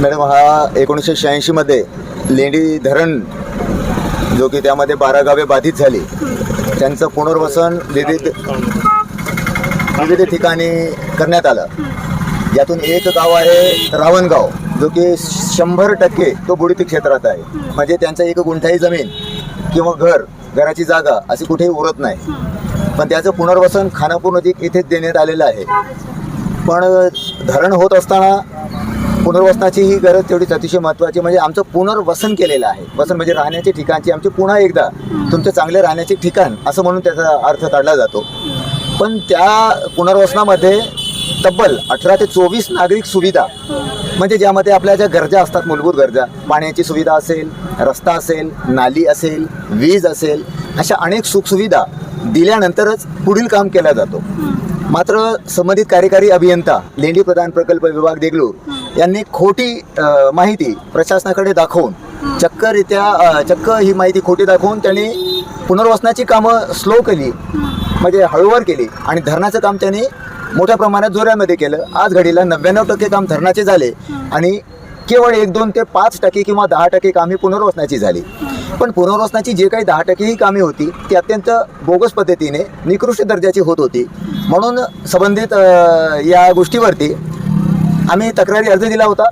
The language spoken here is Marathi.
मॅडम हा एकोणीसशे शहाऐंशीमध्ये लेंडी धरण जो की त्यामध्ये बारा गावे बाधित झाली. त्यांचं पुनर्वसन विविध विविध ठिकाणी करण्यात आलं. यातून एक गाव आहे रावणगाव जो की शंभर टक्के तो बुडीत क्षेत्रात आहे. म्हणजे त्यांचं एक गुंठाई जमीन किंवा घर घराची जागा अशी कुठेही उरत नाही. पण त्याचं पुनर्वसन खानापूर नजीक इथेच देण्यात आलेलं आहे. पण धरण होत असताना पुनर्वसनाची ही गरज तेवढीच अतिशय महत्त्वाची म्हणजे आमचं पुनर्वसन केलेलं आहे. वसन म्हणजे राहण्याचे ठिकाणची आमची पुन्हा एकदा तुमचं चांगले राहण्याचे ठिकाण असं म्हणून त्याचा अर्थ काढला जातो. पण त्या पुनर्वसनामध्ये तब्बल अठरा ते चोवीस नागरिक सुविधा म्हणजे ज्यामध्ये आपल्या ज्या गरजा असतात मूलभूत गरजा पाण्याची सुविधा असेल रस्ता असेल नाली असेल वीज असेल अशा अनेक सुखसुविधा दिल्यानंतरच पुढील काम केला जातो. मात्र संबंधित कार्यकारी अभियंता लेंडी प्रधान प्रकल्प विभाग देगलूर यांनी खोटी अ, माहिती प्रशासनाकडे दाखवून चक्करित्या अ, चक्क ही माहिती खोटी दाखवून त्यांनी पुनर्वसनाची कामं स्लो केली म्हणजे हळूवार केली आणि धरणाचं काम त्यांनी मोठ्या प्रमाणात जोऱ्यामध्ये केलं. आज घडीला नव्याण्णव टक्के काम धरणाचे झाले आणि केवळ एक दोन ते पाच टक्के किंवा दहा टक्के कामे पुनर्वसनाची झाली. पण पुनर्वसनाची जे काही दहा टक्के ही कामे होती ती अत्यंत बोगस पद्धतीने निकृष्ट दर्जाची होत होती. म्हणून संबंधित या गोष्टीवरती आम्ही तक्रारी अर्ज दिला होता.